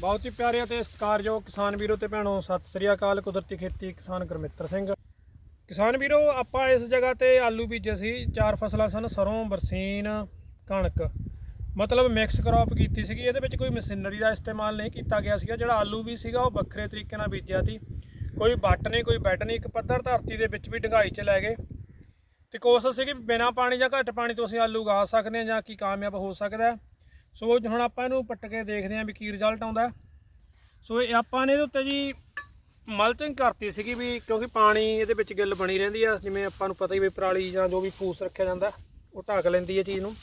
ਬਹੁਤ ਹੀ ਪਿਆਰੇ ਅਤੇ ਸਤਿਕਾਰਯੋਗ ਕਿਸਾਨ ਵੀਰੋ ਤੇ ਭੈਣੋ, ਸਤਿ ਸ੍ਰੀ ਅਕਾਲ। ਕੁਦਰਤੀ ਖੇਤੀ ਕਿਸਾਨ ਗੁਰਮਿੱਤਰ ਸਿੰਘ। ਕਿਸਾਨ ਵੀਰੋ, ਆਪਾਂ ਇਸ ਜਗ੍ਹਾ ਤੇ ਆਲੂ ਬੀਜੇ ਸੀ, ਚਾਰ ਫਸਲਾਂ ਸਨ, ਸਰੋਂ, ਬਰਸੀਨ, ਕਣਕ। ਮਤਲਬ ਮਿਕਸ ਕ੍ਰੌਪ ਕੀਤੀ ਸੀਗੀ, ਇਹਦੇ ਵਿੱਚ ਕੋਈ ਮਸ਼ੀਨਰੀ ਦਾ ਇਸਤੇਮਾਲ ਨਹੀਂ ਕੀਤਾ ਗਿਆ ਸੀਗਾ। ਜਿਹੜਾ ਆਲੂ ਵੀ ਸੀਗਾ, ਉਹ ਵੱਖਰੇ ਤਰੀਕੇ ਨਾਲ ਬੀਜਿਆ ਸੀ। ਕੋਈ ਵੱਟ ਨਹੀਂ, ਕੋਈ ਬੈੱਡ ਨਹੀਂ, ਇੱਕ ਪੱਧਰ ਧਰਤੀ ਦੇ ਵਿੱਚ ਵੀ ਡੰਗਾਈ 'ਚ ਲੈ ਗਏ। ਤੇ ਕੋਸ਼ਿਸ਼ ਸੀ ਕਿ ਬਿਨਾਂ ਪਾਣੀ ਜਾਂ ਘੱਟ ਪਾਣੀ ਤੋਂ ਅਸੀਂ ਆਲੂ ਉਗਾ ਸਕਦੇ ਹਾਂ ਜਾਂ ਕੀ ਕਾਮਯਾਬ ਹੋ ਸਕਦਾ ਸੋ ਹੁਣ ਆਪਾਂ ਇਹਨੂੰ ਪੱਟ ਕੇ ਦੇਖਦੇ ਹਾਂ ਵੀ ਕੀ ਰਿਜ਼ਲਟ ਆਉਂਦਾ। ਸੋ ਇਹ ਆਪਾਂ ਨੇ ਇਹਦੇ ਉੱਤੇ ਜੀ ਮਲਚਿੰਗ ਕਰਤੀ ਸੀਗੀ ਵੀ ਕਿਉਂਕਿ ਪਾਣੀ ਇਹਦੇ ਵਿੱਚ ਗਿੱਲ ਬਣੀ ਰਹਿੰਦੀ ਆ, ਜਿਵੇਂ ਆਪਾਂ ਨੂੰ ਪਤਾ ਹੀ ਵੀ ਪਰਾਲੀ ਜਾਂ ਜੋ ਵੀ ਫੂਸ ਰੱਖਿਆ ਜਾਂਦਾ, ਉਹ ਢੱਕ ਲੈਂਦੀ ਹੈ ਚੀਜ਼ ਨੂੰ।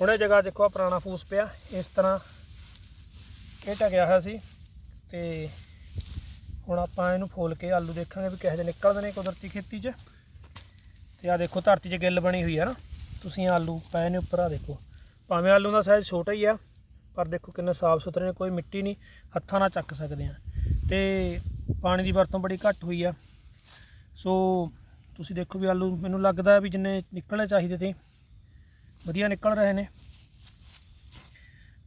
ਹੁਣ ਇਹ ਜਗ੍ਹਾ ਦੇਖੋ ਆਹ ਪੁਰਾਣਾ ਫੂਸ ਪਿਆ, ਇਸ ਤਰ੍ਹਾਂ ਇਹ ਢਕਿਆ ਹੋਇਆ ਸੀ ਤੇ ਹੁਣ ਆਪਾਂ ਇਹਨੂੰ ਫੋਲ ਕੇ ਆਲੂ ਦੇਖਾਂਗੇ ਵੀ ਕਿਹੋ ਜਿਹੇ ਨਿਕਲਦੇ ਨੇ ਕੁਦਰਤੀ ਖੇਤੀ 'ਚ। ਤੇ ਆ ਦੇਖੋ ਧਰਤੀ 'ਚ ਗਿੱਲ ਬਣੀ ਹੋਈ ਹੈ ਨਾ, ਤੁਸੀਂ ਆਲੂ ਪਏ ਨੇ ਉੱਪਰ ਆ ਦੇਖੋ। ਭਾਵੇਂ ਆਲੂ ਦਾ ਸਾਈਜ਼ ਛੋਟਾ ਹੀ ਆ, ਪਰ ਦੇਖੋ ਕਿੰਨੇ ਸਾਫ਼ ਸੁਥਰੇ ਨੇ, ਕੋਈ ਮਿੱਟੀ ਨਹੀਂ, ਹੱਥਾਂ ਨਾਲ ਚੱਕ ਸਕਦੇ ਆ। ਤੇ ਪਾਣੀ ਦੀ ਵਰਤੋਂ ਬੜੀ ਘੱਟ ਹੋਈ ਆ। ਸੋ ਤੁਸੀਂ ਦੇਖੋ ਵੀ ਆਲੂ, ਮੈਨੂੰ ਲੱਗਦਾ ਵੀ ਜਿੰਨੇ ਨਿਕਲਣੇ ਚਾਹੀਦੇ ਤੇ ਵਧੀਆ ਨਿਕਲ ਰਹੇ ਨੇ।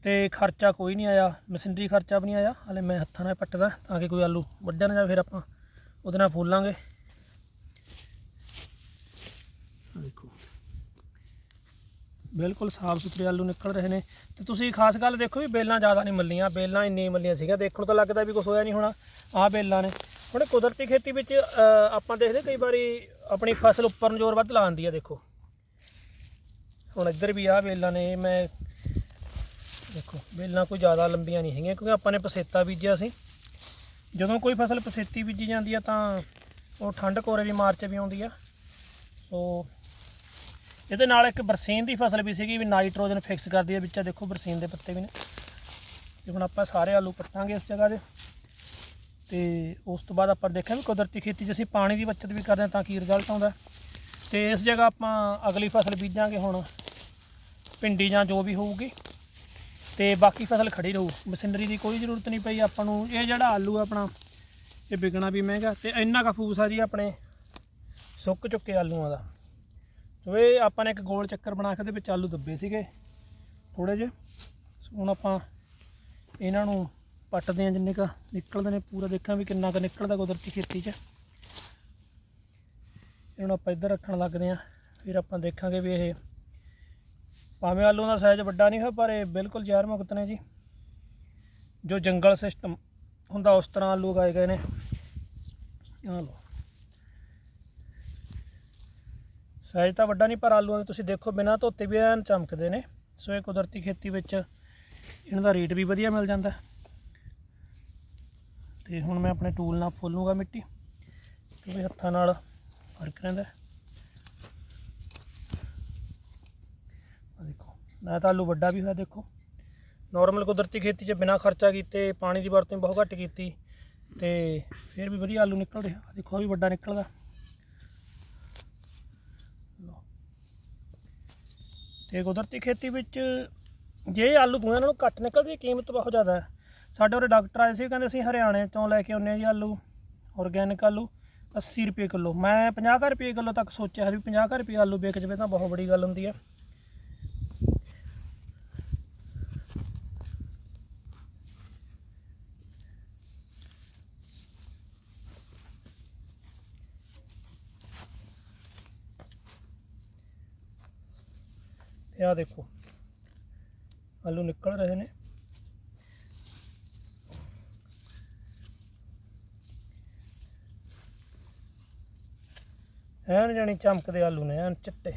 ਤੇ ਖਰਚਾ ਕੋਈ ਨਹੀਂ ਆਇਆ, ਮਸ਼ੀਨਰੀ ਖਰਚਾ ਵੀ ਨਹੀਂ ਆਇਆ, ਹਲੇ ਮੈਂ ਹੱਥਾਂ ਨਾਲ ਪੱਟਦਾ ਤਾਂ ਕਿ ਕੋਈ ਆਲੂ ਵੱਢਿਆ ਨਾ ਜਾਵੇ ਫਿਰ ਆਪਾਂ ਉਹਦੇ ਨਾਲ ਫੋਲਾਂਗੇ। ਦੇਖੋ। ਬਿਲਕੁਲ ਸਾਫ਼ ਸੁਥਰੇ ਆਲੂ ਨਿਕਲ ਰਹੇ ਨੇ। ਤੇ ਤੁਸੀਂ ਖਾਸ ਗੱਲ ਦੇਖੋ ਵੀ ਬੇਲਾਂ ਜ਼ਿਆਦਾ ਨਹੀਂ ਮੱਲੀਆਂ, ਬੇਲਾਂ ਇੰਨੀਆਂ ਮੱਲੀਆਂ ਸੀਗਾ ਦੇਖਣ ਤੋਂ ਲੱਗਦਾ ਵੀ ਕੁਝ ਹੋਇਆ ਨਹੀਂ ਹੋਣਾ, ਆਹ ਬੇਲਾਂ ਨੇ। ਹੁਣ ਕੁਦਰਤੀ ਖੇਤੀ ਵਿੱਚ ਆਪਾਂ ਦੇਖਦੇ ਕਈ ਵਾਰੀ ਆਪਣੀ ਫਸਲ ਉੱਪਰ ਨੂੰ ਜ਼ੋਰ ਵੱਧ ਲਾਉਂਦੀ ਆ, ਦੇਖੋ। ਹੁਣ ਇੱਧਰ ਵੀ ਆਹ ਬੇਲਾਂ ਨੇ, ਮੈਂ ਦੇਖੋ, ਬੇਲਾਂ ਕੋਈ ਜ਼ਿਆਦਾ ਲੰਬੀਆਂ ਨਹੀਂ ਹੈਗੀਆਂ, ਕਿਉਂਕਿ ਆਪਾਂ ਨੇ ਪਸੇਤਾ ਬੀਜਿਆ ਸੀ। ਜਦੋਂ ਕੋਈ ਫਸਲ ਪਸੇਤੀ ਬੀਜੀ ਜਾਂਦੀ ਆ ਤਾਂ ਉਹ ਠੰਡ ਕੋਰੇ ਵੀ ਮਾਰ ਚ ਵੀ ਆਉਂਦੀ ਆ। ਸੋ ਇਹਦੇ ਨਾਲ ਇੱਕ ਬਰਸੀਨ ਦੀ ਫਸਲ ਵੀ ਸੀਗੀ ਵੀ ਨਾਈਟ੍ਰੋਜਨ ਫਿਕਸ ਕਰਦੀ ਹੈ, ਵਿੱਚ ਦੇਖੋ ਬਰਸੀਨ ਦੇ ਪੱਤੇ ਵੀ ਨੇ। ਤੇ ਹੁਣ ਆਪਾਂ ਸਾਰੇ ਆਲੂ ਪੱਟਾਂਗੇ ਇਸ ਜਗ੍ਹਾ ਦੇ। ਤੇ ਉਸ ਤੋਂ ਬਾਅਦ ਆਪਾਂ ਦੇਖਿਆ ਵੀ ਕੁਦਰਤੀ ਖੇਤੀ 'ਚ ਅਸੀਂ ਪਾਣੀ ਦੀ ਬਚਤ ਵੀ ਕਰਦੇ ਹਾਂ ਤਾਂ ਕੀ ਰਿਜ਼ਲਟ ਆਉਂਦਾ ਤੇ ਇਸ ਜਗ੍ਹਾ ਆਪਾਂ ਅਗਲੀ ਫਸਲ ਬੀਜਾਂਗੇ ਹੁਣ, ਭਿੰਡੀ ਜਾਂ ਜੋ ਵੀ ਹੋਊਗੀ। ਤੇ ਬਾਕੀ ਫਸਲ ਖੜੀ ਰਹੂ, ਮਸ਼ੀਨਰੀ ਦੀ ਕੋਈ ਜ਼ਰੂਰਤ ਨਹੀਂ ਪਈ ਆਪਾਂ ਨੂੰ। ਇਹ ਜਿਹੜਾ ਆਲੂ ਆਪਣਾ, ਇਹ ਵਿਕਣਾ ਵੀ ਮਹਿੰਗਾ, ਤੇ ਇੰਨਾ ਕੁ ਫੂਸ ਆ ਜੀ ਆਪਣੇ, ਸੁੱਕ ਚੁੱਕੇ ਆਲੂਆਂ ਦਾ। ਸੋ ਇਹ ਆਪਾਂ ਨੇ ਇੱਕ ਗੋਲ ਚੱਕਰ ਬਣਾ ਕੇ ਉਹਦੇ ਵਿੱਚ ਆਲੂ ਦੱਬੇ ਸੀਗੇ। ਥੋੜੇ ਜਿਹੇ। ਹੁਣ ਆਪਾਂ ਇਹਨਾਂ ਨੂੰ ਪੱਟਦੇ ਆ ਜਿੰਨੇ ਕ ਨਿਕਲਦੇ ਨੇ ਪੂਰਾ। ਦੇਖਾਂ ਵੀ ਕਿੰਨਾ ਕੁ ਨਿਕਲਦਾ ਕੁਦਰਤੀ ਖੇਤੀ 'ਚ। ਇਹਨਾਂ ਨੂੰ ਆਪਾਂ ਇੱਧਰ ਰੱਖਣ ਲੱਗਦੇ ਆ ਫਿਰ ਆਪਾਂ ਦੇਖਾਂਗੇ ਵੀ ਇਹ ਭਾਵੇਂ ਆਲੂ ਦਾ ਸਾਈਜ਼ ਵੱਡਾ ਨਹੀਂ ਹੋਇਆ ਪਰ ਇਹ ਬਿਲਕੁਲ ਜ਼ਹਿਰ ਮੁਕਤ ਨੇ ਜੀ। ਜੋ ਜੰਗਲ ਸਿਸਟਮ ਹੁੰਦਾ, ਉਸ ਤਰ੍ਹਾਂ ਆਲੂ ਉਗਾਏ ਗਏ ਨੇ। ਆਹ ਲਓ। ਸਾਈਜ਼ ਤਾਂ ਵੱਡਾ ਨਹੀਂ, ਪਰ ਆਲੂਆਂ ਦੇ ਤੁਸੀਂ ਦੇਖੋ ਬਿਨਾਂ ਧੋਤੇ ਵੀ ਐਨ ਚਮਕਦੇ ਨੇ। ਸੋ ਇਹ ਕੁਦਰਤੀ ਖੇਤੀ ਵਿੱਚ ਇਹਨਾਂ ਦਾ ਰੇਟ ਵੀ ਵਧੀਆ ਮਿਲ ਜਾਂਦਾ। ਤੇ ਹੁਣ ਮੈਂ ਆਪਣੇ ਟੂਲ ਨਾਲ ਫੋਲੂਗਾ ਮਿੱਟੀ, ਕਿਉਂਕਿ ਹੱਥਾਂ ਨਾਲ ਫ਼ਰਕ ਰਹਿੰਦਾ। ਆ ਦੇਖੋ, ਨਾ ਤਾਂ ਆਲੂ ਵੱਡਾ ਵੀ ਹੋਇਆ, ਦੇਖੋ। ਨਾਰਮਲ ਕੁਦਰਤੀ ਖੇਤੀ 'ਚ ਬਿਨਾਂ ਖਰਚਾ ਕੀਤੇ ਪਾਣੀ ਦੀ ਵਰਤੋਂ ਬਹੁਤ ਘੱਟ ਕੀਤੀ, ਤੇ ਫਿਰ ਵੀ ਵਧੀਆ ਆਲੂ ਨਿਕਲ ਰਿਹਾ। ਦੇਖੋ ਆ ਵੀ ਵੱਡਾ ਨਿਕਲਦਾ ਲਓ। ਤੇ ਕੁਦਰਤੀ ਖੇਤੀ ਵਿੱਚ ਜੇ ਆਲੂ ਦੂਆਂ ਨਾਲੋਂ ਘੱਟ ਨਿਕਲਦੀ, ਕੀਮਤ ਬਹੁਤ ਜ਼ਿਆਦਾ ਹੈ। ਸਾਡੇ ਉਰੇ ਡਾਕਟਰ ਆਏ ਸੀ, ਕਹਿੰਦੇ ਅਸੀਂ ਹਰਿਆਣੇ ਤੋਂ ਲੈ ਕੇ ਆਉਂਦੇ ਹਾਂ ਜੀ ਆਲੂ ਆਰਗੈਨਿਕ ਆਲੂ 80 ਰੁਪਏ ਕਿਲੋ। ਮੈਂ 50 ਰੁਪਏ ਕਿਲੋ ਤੱਕ ਸੋਚਿਆ ਸੀ ਵੀ 50 ਰੁਪਏ ਆਲੂ ਵਿਕ ਜਵੇ ਤਾਂ ਬਹੁਤ ਬੜੀ ਗੱਲ ਹੁੰਦੀ ਹੈ। ਤੇ ਆ ਦੇਖੋ। ਆਲੂ ਨਿਕਲ ਰਹੇ ਨੇ। ਐਨ ਜਾਣੀ ਚਮਕਦੇ ਆਲੂ ਨੇ, ਐਨ ਚਿੱਟੇ।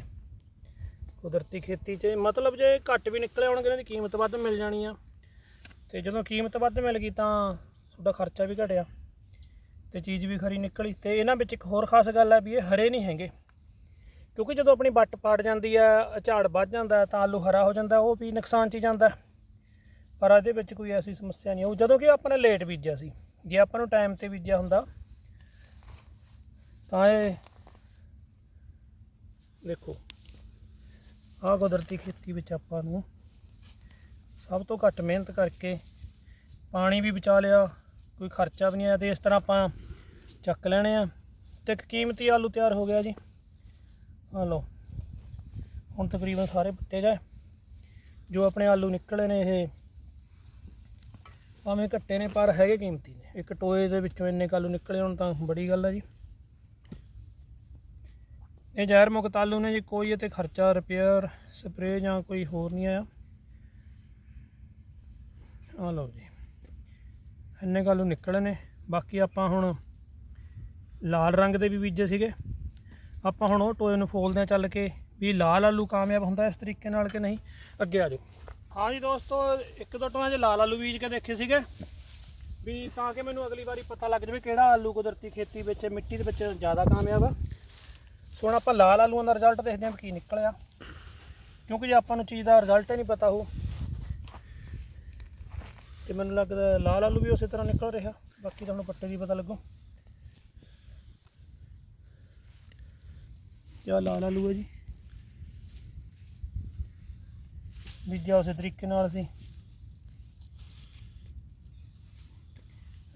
ਕੁਦਰਤੀ ਖੇਤੀ 'ਚ ਮਤਲਬ ਜੇ ਘੱਟ ਵੀ ਨਿਕਲੇ ਹੋਣਗੇ ਇਹਨਾਂ ਦੀ ਕੀਮਤ ਵੱਧ ਮਿਲ ਜਾਣੀ ਆ। ਤੇ ਜਦੋਂ ਕੀਮਤ ਵੱਧ ਮਿਲ ਗਈ ਤਾਂ ਤੁਹਾਡਾ ਖਰਚਾ ਵੀ ਘਟਿਆ। ਤੇ ਚੀਜ਼ ਵੀ ਖਰੀ ਨਿਕਲੀ। ਤੇ ਇਹਨਾਂ ਵਿੱਚ ਇੱਕ ਹੋਰ ਖਾਸ ਗੱਲ ਹੈ ਵੀ ਇਹ ਹਰੇ ਨਹੀਂ ਹੈਗੇ। ਕਿਉਂਕਿ ਜਦੋਂ ਆਪਣੀ ਵੱਟ ਪਾੜ ਜਾਂਦੀ ਆ, ਝਾੜ ਵੱਧ ਜਾਂਦਾ, ਤਾਂ ਆਲੂ ਹਰਾ ਹੋ ਜਾਂਦਾ, ਉਹ ਵੀ ਨੁਕਸਾਨ 'ਚ ਹੀ ਜਾਂਦਾ। ਪਰ ਇਹਦੇ ਵਿੱਚ ਕੋਈ ਐਸੀ ਸਮੱਸਿਆ ਨਹੀਂ ਉਹ ਜਦੋਂ ਕਿ ਆਪਾਂ ਨੇ ਲੇਟ ਬੀਜਿਆ ਸੀ, ਜੇ ਆਪਾਂ ਨੂੰ ਟਾਈਮ ਤੇ ਬੀਜਿਆ ਹੁੰਦਾ, ਤਾਂ ਇਹ ਦੇਖੋ, ਆਹ ਕੁਦਰਤੀ ਖੇਤੀ ਵਿੱਚ ਆਪਾਂ ਨੂੰ ਸਭ ਤੋਂ ਘੱਟ ਮਿਹਨਤ ਕਰਕੇ ਪਾਣੀ ਵੀ ਬਚਾ ਲਿਆ, ਕੋਈ ਖਰਚਾ ਵੀ ਨਹੀਂ ਆਇਆ, ਤੇ ਇਸ ਤਰ੍ਹਾਂ ਆਪਾਂ ਚੱਕ ਲੈਣੇ ਆ। ਤੇ ਇੱਕ ਕੀਮਤੀ ਆਲੂ ਤਿਆਰ ਹੋ ਗਿਆ ਜੀ। ਆ ਲਓ। ਹੁਣ ਤਕਰੀਬਨ ਸਾਰੇ ਪੱਟੇ ਗਏ। ਜੋ ਆਪਣੇ ਆਲੂ ਨਿਕਲੇ ਨੇ ਇਹ, ਭਾਵੇਂ ਘੱਟੇ ਨੇ ਪਰ ਹੈਗੇ ਕੀਮਤੀ ਨੇ। ਇੱਕ ਟੋਏ ਦੇ ਵਿੱਚੋਂ ਇੰਨੇ ਕਾਲੂ ਨਿਕਲੇ ਹੁਣ ਤਾਂ ਬੜੀ ਗੱਲ ਹੈ ਜੀ। ਇਹ ਜ਼ਹਿਰ ਮੁਕਤ ਆਲੂ ਨੇ ਜੀ, ਕੋਈ ਇਹ ਤੇ ਖਰਚਾ ਰਿਪੇਅਰ ਸਪਰੇਅ ਜਾਂ ਕੋਈ ਹੋਰ ਨਹੀਂ ਆਇਆ। ਆ ਲਓ ਜੀ। ਇੰਨੇ ਕਾਲੂ ਨਿਕਲੇ ਨੇ। ਬਾਕੀ ਆਪਾਂ ਹੁਣ ਲਾਲ ਰੰਗ ਦੇ ਵੀ ਬੀਜੇ ਸੀਗੇ। ਆਪਾਂ ਹੁਣ ਉਹ ਟੋਏ ਨੂੰ ਫੋਲਦੇ ਹਾਂ ਚੱਲ ਕੇ ਵੀ ਲਾਲ ਆਲੂ ਕਾਮਯਾਬ ਹੁੰਦਾ ਇਸ ਤਰੀਕੇ ਨਾਲ ਕਿ ਨਹੀਂ, ਅੱਗੇ ਆ ਜਾਓ। ਹਾਂ ਜੀ ਦੋਸਤੋ, ਇੱਕ ਦੋ ਟੋਆਂ 'ਚ ਲਾਲ ਆਲੂ ਬੀਜ ਕੇ ਦੇਖੇ ਸੀਗੇ। ਵੀ ਤਾਂ ਕਿ ਮੈਨੂੰ ਅਗਲੀ ਵਾਰੀ ਪਤਾ ਲੱਗ ਜਾਵੇ ਕਿਹੜਾ ਆਲੂ ਕੁਦਰਤੀ ਖੇਤੀ ਵਿੱਚ, ਮਿੱਟੀ ਦੇ ਵਿੱਚ ਜ਼ਿਆਦਾ ਕਾਮਯਾਬ ਆ। ਸੋ ਹੁਣ ਆਪਾਂ ਲਾਲ ਆਲੂਆਂ ਦਾ ਰਿਜ਼ਲਟ ਦੇਖਦੇ ਹਾਂ ਵੀ ਕੀ ਨਿਕਲਿਆ। ਕਿਉਂਕਿ ਜੇ ਆਪਾਂ ਨੂੰ ਚੀਜ਼ ਦਾ ਰਿਜ਼ਲਟ ਹੀ ਨਹੀਂ ਪਤਾ ਹੋ ਤੇ ਮੈਨੂੰ ਲੱਗਦਾ ਲਾਲ ਆਲੂ ਵੀ ਉਸੇ ਤਰ੍ਹਾਂ ਨਿਕਲ ਰਿਹਾ। ਬਾਕੀ ਤੁਹਾਨੂੰ ਪੱਟੇ ਦੀ ਪਤਾ ਲੱਗੂ। ਕਿਆ ਲਾਲ ਆਲੂ ਹੈ ਜੀ। ਬੀਜਿਆ ਉਸੇ ਤਰੀਕੇ ਨਾਲ ਅਸੀਂ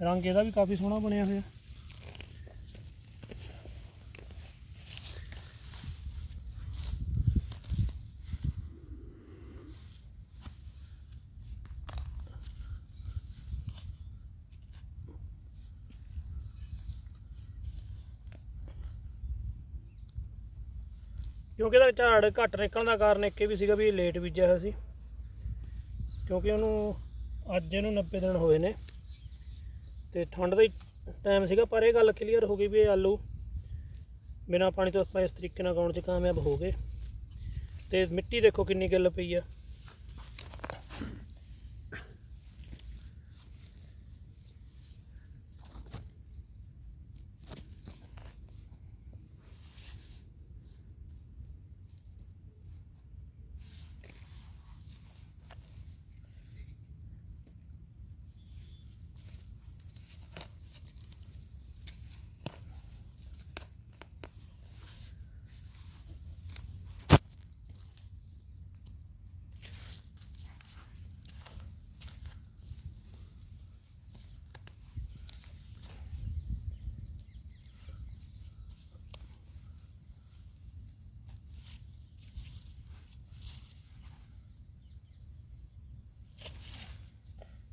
ਰੰਗ ਇਹਦਾ ਵੀ ਕਾਫੀ ਸੋਹਣਾ ਬਣਿਆ ਹੋਇਆ। ਕਿਉਂਕਿ ਇਹਦਾ ਝਾੜ ਘੱਟ ਨਿਕਲਣ ਦਾ ਕਾਰਨ ਇੱਕ ਇਹ ਵੀ ਸੀਗਾ ਵੀ ਇਹ ਲੇਟ ਬੀਜਿਆ ਹੋਇਆ ਸੀ। ਕਿਉਂਕਿ ਉਹਨੂੰ ਅੱਜ ਇਹਨੂੰ 90 ਦਿਨ ਹੋਏ ਨੇ। ਤੇ ਠੰਡ ਦਾ ਹੀ ਟਾਈਮ ਸੀਗਾ, ਪਰ ਇਹ ਗੱਲ ਕਲੀਅਰ ਹੋ ਗਈ ਵੀ ਇਹ ਆਲੂ ਬਿਨਾਂ ਪਾਣੀ ਤੋਂ ਆਪਾਂ ਇਸ ਤਰੀਕੇ ਨਾਲ ਗਾਉਣ 'ਚ ਕਾਮਯਾਬ ਹੋ ਗਏ। ਤੇ ਮਿੱਟੀ ਦੇਖੋ ਕਿੰਨੀ ਗਿੱਲ ਪਈ ਆ।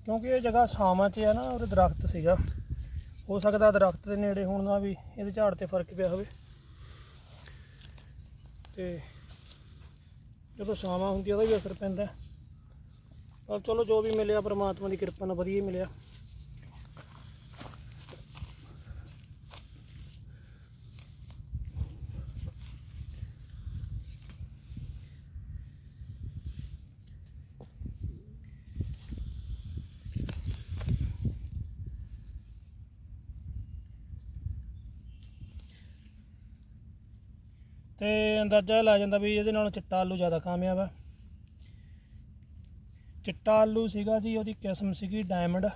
ਕਿਉਂਕਿ ਇਹ ਜਗ੍ਹਾ ਛਾਵਾਂ 'ਚ ਆ ਨਾ ਉਹਦੇ ਦਰਖਤ ਸੀਗਾ। ਹੋ ਸਕਦਾ ਦਰਖਤ ਦੇ ਨੇੜੇ ਹੋਣ ਨਾਲ ਵੀ ਇਹਦੇ ਝਾੜ ਤੇ ਫ਼ਰਕ ਪਿਆ ਹੋਵੇ। ਤੇ ਜਦੋਂ ਛਾਵਾਂ ਹੁੰਦੀ ਉਹਦਾ ਵੀ ਅਸਰ ਪੈਂਦਾ। ਪਰ ਚਲੋ, ਜੋ ਵੀ ਮਿਲਿਆ, ਪ੍ਰਮਾਤਮਾ ਦੀ ਕਿਰਪਾ ਨਾਲ ਵਧੀਆ ਹੀ ਮਿਲਿਆ। ਤੇ ਅੰਦਾਜ਼ਾ ਲਾ ਜਾਂਦਾ ਵੀ ਇਹਦੇ ਨਾਲੋਂ ਚਿੱਟਾ ਆਲੂ ਜ਼ਿਆਦਾ ਕਾਮਯਾਬ ਆ। ਚਿੱਟਾ ਆਲੂ ਸੀਗਾ ਜੀ, ਉਹਦੀ ਕਿਸਮ ਸੀਗੀ ਡਾਇਮੰਡ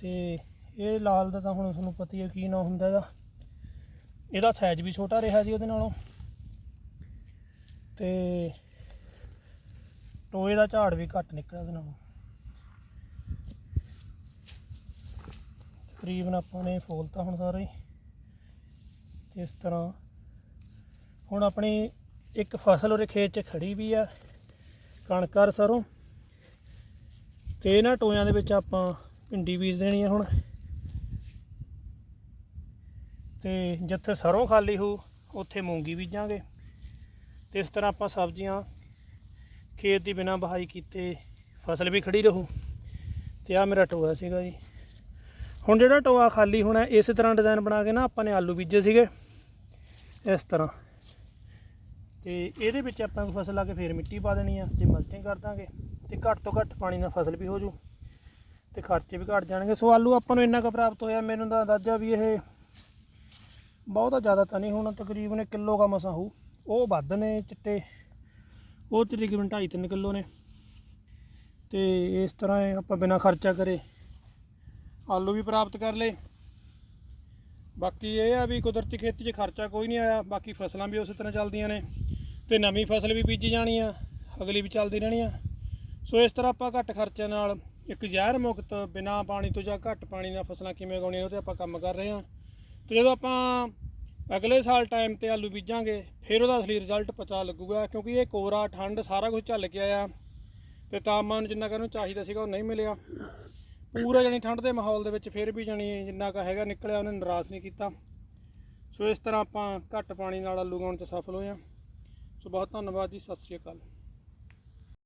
ਤੇ ਇਹ ਲਾਲ ਦਾ ਤਾਂ ਹੁਣ ਤੁਹਾਨੂੰ ਪਤਾ ਹੀ ਹੈ ਕੀ ਨਾ ਹੁੰਦਾ ਇਹਦਾ। ਇਹਦਾ ਸਾਈਜ਼ ਵੀ ਛੋਟਾ ਰਿਹਾ ਜੀ ਉਹਦੇ ਨਾਲੋਂ। ਤੇ ਟੋਏ ਦਾ ਝਾੜ ਵੀ ਘੱਟ ਨਿਕਲਿਆ ਉਹਦੇ ਨਾਲੋਂ। ਤਕਰੀਬਨ ਆਪਾਂ ਨੇ ਫੋਲਤਾ ਹੁਣ ਸਾਰੇ ਇਸ ਤਰ੍ਹਾਂ। ਹੁਣ ਆਪਣੀ ਇੱਕ ਫਸਲ ਉਹਦੇ ਖੇਤ 'ਚ ਖੜੀ ਵੀ ਆ ਕਣਕਰ ਸਰੋਂ। ਤੇ ਇਹਨਾਂ ਟੋਇਆਂ ਦੇ ਵਿੱਚ ਆਪਾਂ ਭਿੰਡੀ ਬੀਜ ਦੇਣੀ ਆ ਹੁਣ। ਤੇ ਜਿੱਥੇ ਸਰੋਂ ਖਾਲੀ ਹੋ ਉੱਥੇ ਮੂੰਗੀ ਬੀਜਾਂਗੇ। ਤੇ ਇਸ ਤਰ੍ਹਾਂ ਆਪਾਂ ਸਬਜ਼ੀਆਂ ਖੇਤ ਦੀ ਬਿਨਾਂ ਬਹਾਈ ਕੀਤੇ ਫਸਲ ਵੀ ਖੜੀ ਰਹੂ। ਤੇ ਆ ਮੇਰਾ ਟੋਆ ਸੀਗਾ ਜੀ। ਹੁਣ ਜਿਹੜਾ ਟੋਆ ਖਾਲੀ ਹੋਣਾ, ਇਸੇ ਤਰ੍ਹਾਂ ਡਿਜ਼ਾਈਨ ਬਣਾ ਕੇ ਨਾ ਆਪਾਂ ਨੇ ਆਲੂ ਬੀਜੇ ਸੀਗੇ। ਇਸ ਤਰ੍ਹਾਂ। ਤੇ ਇਹਦੇ ਵਿੱਚ ਆਪਾਂ ਕੋਈ ਫਸਲ ਲਾ ਕੇ ਫੇਰ ਮਿੱਟੀ ਪਾ ਦੇਣੀ ਆ, ਤੇ ਮਲਚਿੰਗ ਕਰ ਦਾਂਗੇ, ਤੇ ਘੱਟ ਤੋਂ ਘੱਟ ਪਾਣੀ ਨਾਲ ਫਸਲ ਵੀ ਹੋ ਜੂ, ਤੇ ਖਰਚੇ ਵੀ ਘਟ ਜਾਣਗੇ। ਸੋ ਆਲੂ ਆਪਾਂ ਨੂੰ ਇੰਨਾ ਕੁ ਪ੍ਰਾਪਤ ਹੋਇਆ, ਮੈਨੂੰ ਤਾਂ ਅੰਦਾਜ਼ਾ ਵੀ ਇਹ ਬਹੁਤਾ ਜ਼ਿਆਦਾ ਤਾਂ ਨਹੀਂ, ਹੋਣਾ ਤਕਰੀਬਨ ਕਿਲੋ ਕਾ ਮਸਾ ਹੋਊ। ਉਹ ਵੱਧ ਨੇ ਚਿੱਟੇ, ਉਹ ਤਕਰੀਬਨ 2.5 3 ਕਿਲੋ ਨੇ। ਤੇ ਇਸ ਤਰ੍ਹਾਂ ਆਪਾਂ ਬਿਨਾਂ ਖਰਚਾ ਕਰੇ ਆਲੂ ਵੀ ਪ੍ਰਾਪਤ ਕਰ ਲਏ। ਬਾਕੀ ਇਹ ਆ ਵੀ ਕੁਦਰਤੀ ਖੇਤੀ 'ਚ ਖਰਚਾ ਕੋਈ ਨਹੀਂ ਆਇਆ, ਬਾਕੀ ਫਸਲਾਂ ਵੀ ਉਸੇ ਤਰ੍ਹਾਂ ਚੱਲਦੀਆਂ ਨੇ ਤੇ ਨਵੀਂ ਫਸਲ ਵੀ ਬੀਜੀ ਜਾਣੀ ਆ, ਅਗਲੀ ਵੀ ਚੱਲਦੀ ਰਹਿਣੀ ਆ। ਸੋ ਇਸ ਤਰ੍ਹਾਂ ਆਪਾਂ ਘੱਟ ਖਰਚੇ ਨਾਲ ਇੱਕ ਜ਼ਹਿਰ ਮੁਕਤ ਬਿਨਾ ਪਾਣੀ ਤੋਂ ਜਾਂ ਘੱਟ ਪਾਣੀ ਨਾਲ ਫਸਲਾਂ ਕਿਵੇਂ ਉਗਾਉਣੀਆਂ ਉਹ ਤੇ ਆਪਾਂ ਕੰਮ ਕਰ ਰਹੇ ਹਾਂ ਤੇ ਜਦੋਂ ਆਪਾਂ ਅਗਲੇ ਸਾਲ ਟਾਈਮ ਤੇ ਆਲੂ ਬੀਜਾਂਗੇ, ਫਿਰ ਉਹਦਾ ਅਸਲੀ ਰਿਜ਼ਲਟ ਪਤਾ ਲੱਗੂਗਾ ਕਿਉਂਕਿ ਇਹ ਕੋਰਾ, ਠੰਡ ਸਾਰਾ ਕੁਝ ਝੱਲ ਕੇ ਆਇਆ ਤੇ ਤਾਪਮਾਨ ਜਿੰਨਾ ਕੁ ਇਹਨੂੰ ਚਾਹੀਦਾ ਸੀਗਾ ਉਹ ਨਹੀਂ ਮਿਲਿਆ। ਪੂਰਾ ਜਾਨੀ ਠੰਡ ਦੇ ਮਾਹੌਲ ਦੇ ਵਿੱਚ ਫਿਰ ਵੀ ਜਾਨੀ ਜਿੰਨਾ ਕਾ ਹੈਗਾ ਨਿਕਲਿਆ, ਉਹਨੇ ਨਿਰਾਸ਼ ਨਹੀਂ ਕੀਤਾ। ਸੋ ਇਸ ਤਰ੍ਹਾਂ ਆਪਾਂ ਘੱਟ ਪਾਣੀ ਨਾਲ ਆਲੂ ਉਗਾਉਣ 'ਚ ਸਫਲ ਹੋਏ ਹਾਂ। ਸੋ ਬਹੁਤ ਧੰਨਵਾਦ ਜੀ, ਸਤਿ ਸ੍ਰੀ ਅਕਾਲ।